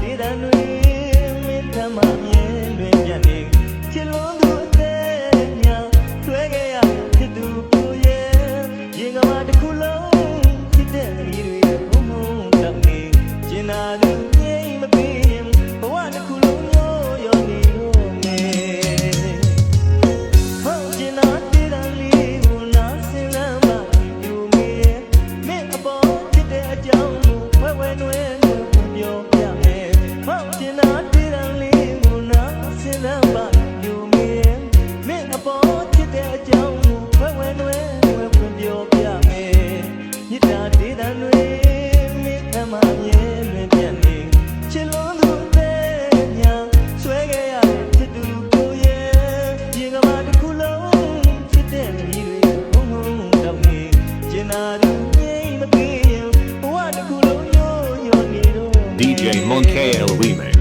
ဒေသတွေမင်းထမမြင်တွင်ပြန်နေချစ်လို့သူအသက်ညာတွဲခဲ့ရဖြစ်သူကိုရဲ့ရင်ကမာတစ်ခုလုံးဖြစ်တဲ့မိတွေဘုံဘုံတောက်နေကျင်နာသူငြိမ်မပင်ဘဝတစ်ခုလုံးရောရောနေလို့မေဟောကျင်နာဒေသလေးကိုနားစင်လမ်းမှာယူမေမင်းအပေါ်ဖြစ်တဲ့အကြောင်းကိုဝဲဝဲနွဲနွဲပြော DJ Monkey El Remix.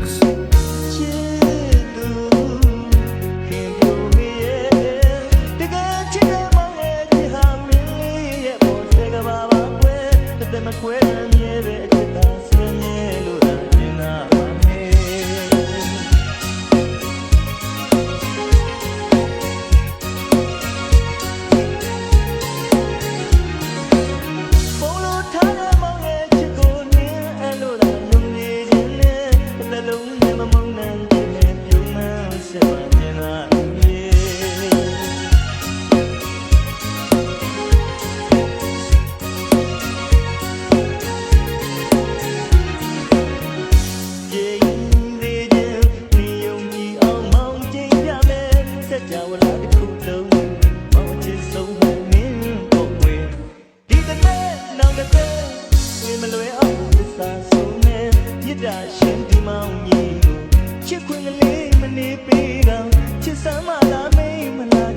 သာဆုံးနဲ့မြစ်တာရှင်ဒီမောင်ကြီးကိုချစ်ခွင်ကလေးမနေပေးတော့ချစ်စမ်းမလားမေးမလား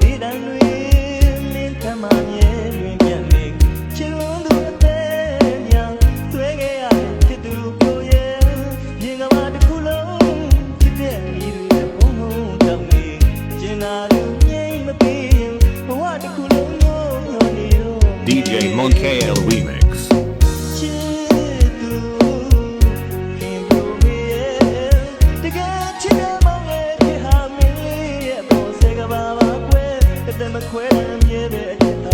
ဒီတန်လွေမင်းထမမြဲလွင်ပြန်လေချစ်လို့သူအသေးညာသွေးခဲ့ရတဲ့ဖြစ်သူကိုရဲ့ပြင်ကမာတစ်ခုလုံးဖြစ်တဲ့မိတွေနဲ့ဘုံဘုံတောင်းနေကျင်နာလူငိမ့်မပေးဘဝတစ်ခုလုံးညောညောနေတော့ DJ Monkey Elwime မခွဲမြဲပဲအတ